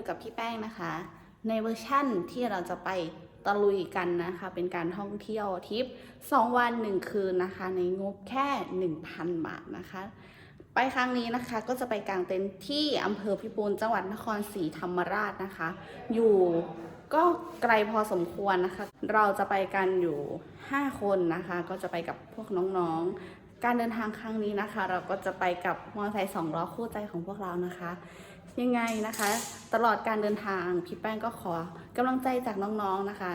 อยู่กับพี่แป้งนะคะ ในเวอร์ชั่นที่เราจะไปตะลุยกันนะคะ เป็นการท่องเที่ยวทริป 2 วัน 1 คืนนะคะ ในงบแค่ 1,000 บาทนะคะ ไปครั้งนี้นะคะก็จะไปกางเต็นท์ที่อำเภอพิบูลจังหวัดนครศรีธรรมราชนะคะ อยู่ก็ไกลพอสมควรนะคะ เราจะไปกันอยู่ 5 คนนะคะ ก็จะไปกับพวกน้องๆ การเดินทางครั้งนี้นะคะ เราก็จะไปกับมอเตอร์ไซค์สองล้อคู่ใจของพวกเรานะคะ ยังไงนะคะ ตลอดการเดินทางพี่แป้งก็ขอกำลังใจจากน้องๆนะคะ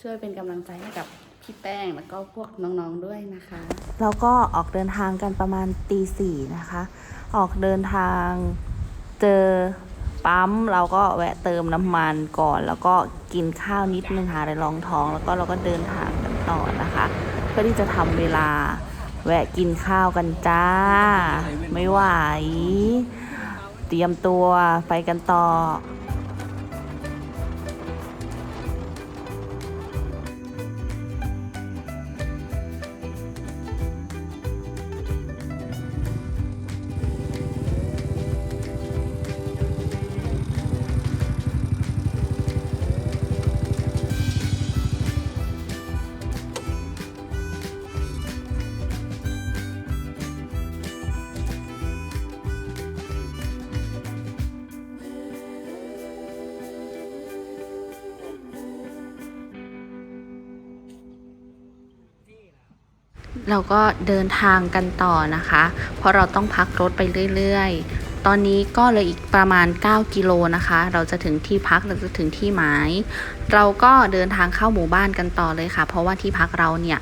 ช่วยเป็นกำลังใจให้กับพี่แป้งแล้วก็พวกน้องๆด้วยนะคะเราก็ออกเดินทางกันประมาณตีสี่นะคะ ออกเดินทางเจอปั๊มเราก็แวะเติมน้ำมันก่อน แล้วก็กินข้าวนิดนึงหาอะไรรองท้อง แล้วก็เราก็เดินทางกันต่อนะคะ เพื่อที่จะทำเวลาแวะกินข้าวกันจ้า ไม่ไหว เตรียมตัวไปกันต่อ เราก็เดินทางกันต่อนะคะ เพราะเราต้องพักรถไปเรื่อยๆ ตอนนี้ก็เลยอีกประมาณ 9 กิโลนะคะ เราจะถึงที่พักเราจะถึงที่หมาย เราก็เดินทางเข้าหมู่บ้านกันต่อเลยค่ะ เพราะว่าที่พักเราเนี่ย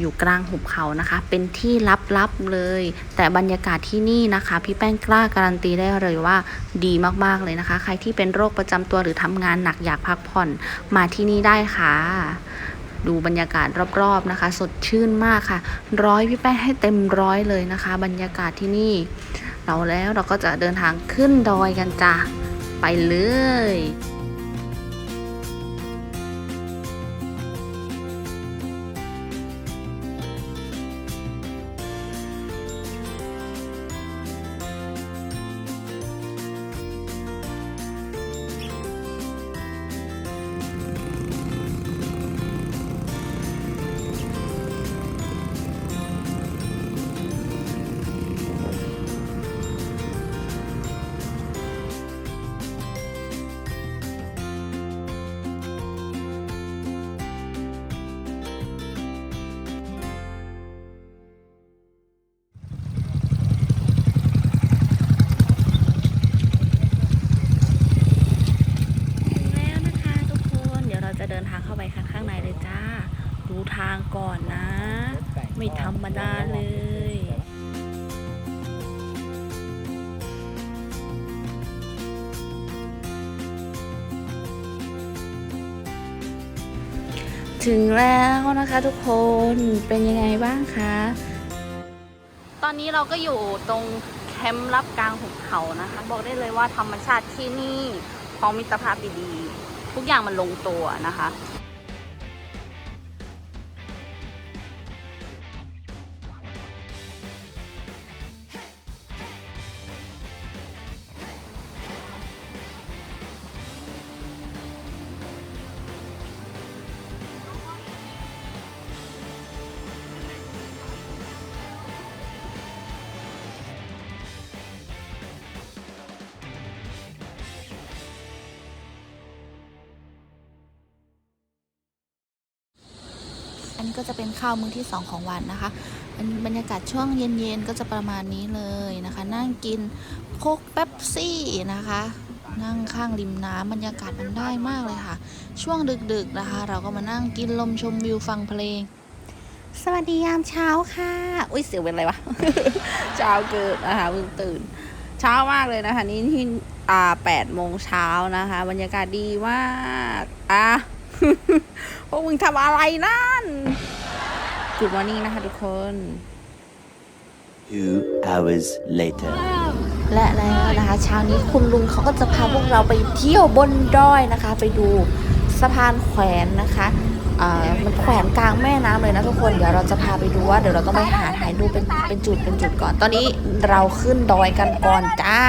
อยู่กลางหุบเขานะคะ เป็นที่ลับๆเลย แต่บรรยากาศที่นี่นะคะ พี่แป้งกล้าการันตีได้เลยว่าดีมากๆเลยนะคะ ใครที่เป็นโรคประจำตัวหรือทำงานหนักอยากพักผ่อนมาที่นี่ได้ค่ะ ดูบรรยากาศรอบๆนะคะ สดชื่นมากค่ะ ร้อยพี่แป้งให้เต็มร้อยเลยนะคะ บรรยากาศที่นี่ เราแล้วเราก็จะเดินทางขึ้นดอยกันจ้ะไปเลย ธรรมดาเลยถึงแล้วนะคะทุกคนเป็นยังไงบ้างคะ ตอนนี้เราก็อยู่ตรงแคมป์รับกลางหุบเขานะคะ บอกได้เลยว่าธรรมชาติที่นี่พร้อมมิตรภาพดีๆ ทุกอย่างมันลงตัวนะคะ ก็จะเป็นข้าวมื้อที่สองของวันนะคะอันบรรยากาศช่วงเย็นๆก็จะประมาณนี้เลยนะคะ นั่งกินโคกเป๊ปซี่นะคะ นั่งข้างริมน้ำบรรยากาศมันได้มากเลยค่ะ ช่วงดึกๆนะคะ เราก็มานั่งกินลมชมวิวฟังเพลง สวัสดียามเช้าค่ะ อุ้ยเสียงเป็นอะไรวะ เช้าเกิดนะคะเพิ่งตื่น เช้ามากเลยนะคะ นี่ที่อ่าแปดโมงเช้านะคะ บรรยากาศดีมาก อะพวกมึงทำอะไรนั่น Good morning นะคะทุกคน Two hours later. และแล้วนะคะเช้านี้คุณลุงเขาก็จะพาพวกเราไปเที่ยวบนดอยนะคะ ไปดูสะพานแขวนนะคะอ่ามันแขวนกลางแม่น้ำเลยนะทุกคน เดี๋ยวเราจะพาไปดูว่าเดี๋ยวเราต้องไปหาถ่ายรูปเป็นเป็นจุดเป็นจุดก่อน ตอนนี้เราขึ้นดอยกันก่อนจ้า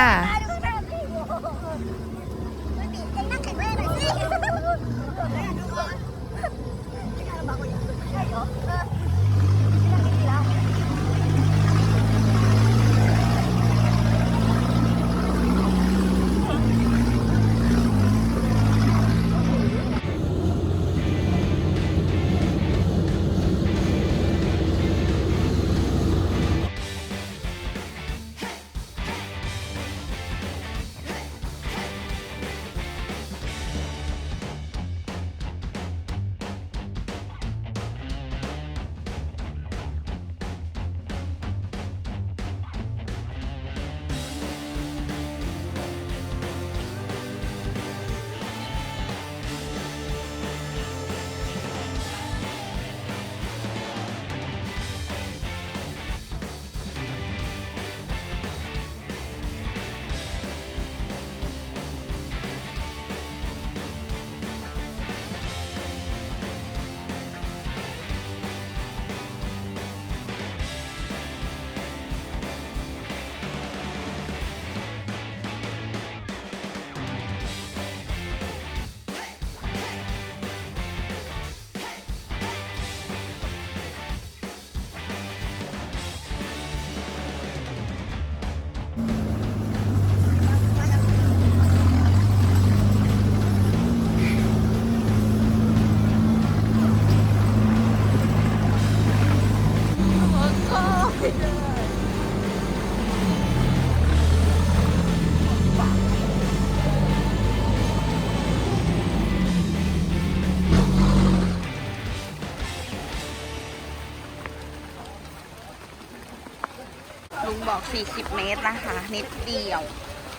บอก 40 เมตรนะคะ นิดเดียว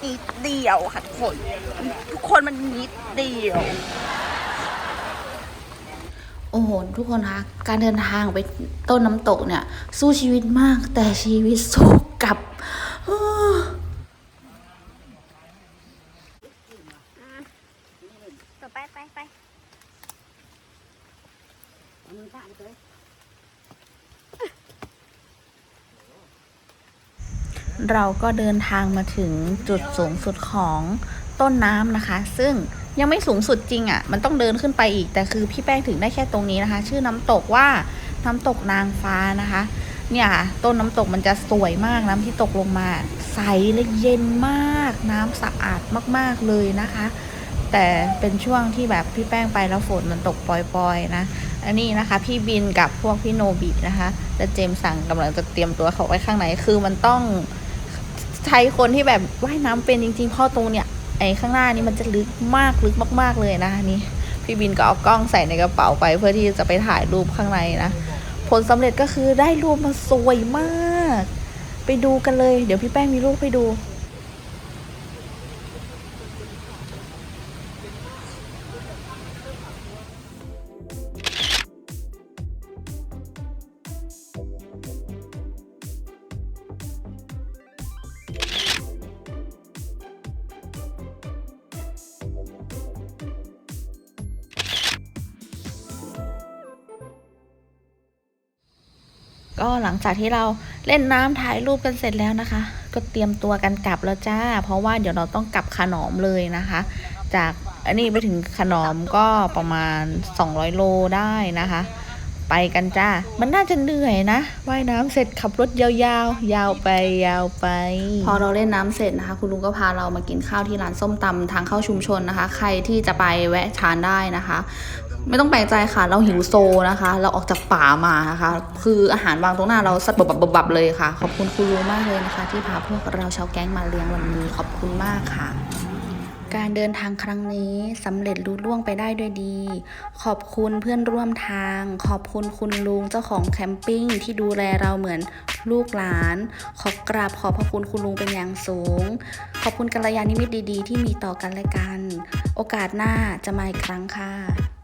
นิดเดียวค่ะทุกคน ทุกคนมันนิดเดียว โอ้โห ทุกคนคะ การเดินทางไปต้นน้ำตกเนี่ย สู้ชีวิตมาก แต่ชีวิตสู้กับต่อไปไปไป เราก็เดินทางมาถึงจุดสูงสุดของต้นน้ำนะคะ ซึ่งยังไม่สูงสุดจริงอะ่ะ มันต้องเดินขึ้นไปอีก แต่คือพี่แป้งถึงได้แค่ตรงนี้นะคะ ชื่อน้ำตกว่าน้ำตกนางฟ้านะคะ เนี่ยค่ะต้นน้ำตกมันจะสวยมากน้ำที่ตกลงมา ใสและเย็นมาก น้ำสะอาดมากๆเลยนะคะ แต่เป็นช่วงที่แบบพี่แป้งไปแล้วฝนมันตกปล่อยๆนะอันนี้นะคะ พี่บินกับพวกพี่โนบินะคะ และเจมส์สั่งกำลังจะเตรียมตัวเขาไว้ข้างในคือมันต้อง ใช้คนที่แบบว่ายน้ำเป็นจริงๆพ่อตรงเนี่ยไอ้ข้างหน้านี้มันจะลึกมากลึกมาก ๆเลยนะนี่พี่บินก็เอากล้องใส่ในกระเป๋าไป เพื่อที่จะไปถ่ายรูปข้างในนะผลสำเร็จก็คือได้รูปมาสวยมาก ไปดูกันเลย เดี๋ยวพี่แป้งมีรูปให้ดู ก็หลังจากที่เราเล่นน้ำถ่ายรูปกันเสร็จแล้วนะคะ ก็เตรียมตัวกันกลับแล้วจ้า เพราะว่าเดี๋ยวเราต้องกลับขนอมเลยนะคะ จากอันนี้ไปถึงขนอมก็ประมาณ 200 โลได้นะคะ ไปกันจ้า มันน่าจะเหนื่อยนะว่ายน้ำเสร็จขับรถยาวๆยาวไปยาวไป พอเราเล่นน้ำเสร็จนะคะ คุณลุงก็พาเรามากินข้าวที่ร้านส้มตำทางเข้าชุมชนนะคะ ใครที่จะไปแวะทานได้นะคะ ไม่ต้องแปลกใจค่ะ เราหิวโซนะคะ เราออกจากป่ามานะคะ คืออาหารวางตรงหน้าเราสัดบบบบๆเลยค่ะ ขอบคุณคุณลุงมากเลยนะคะ ที่พาพวกเราชาวแก๊งมาเลี้ยงวันนี้ขอบคุณมากค่ะ การเดินทางครั้งนี้สำเร็จลุล่วงไปได้ด้วยดี ขอบคุณเพื่อนร่วมทาง ขอบคุณคุณลุงเจ้าของแคมปิ้งที่ดูแลเราเหมือนลูกหลาน ขอกราบขอบพระคุณคุณลุงเป็นอย่างสูง ขอบคุณกัลยาณมิตรดีๆ ที่มีต่อกันและกัน โอกาสหน้าจะมาอีกครั้งค่ะ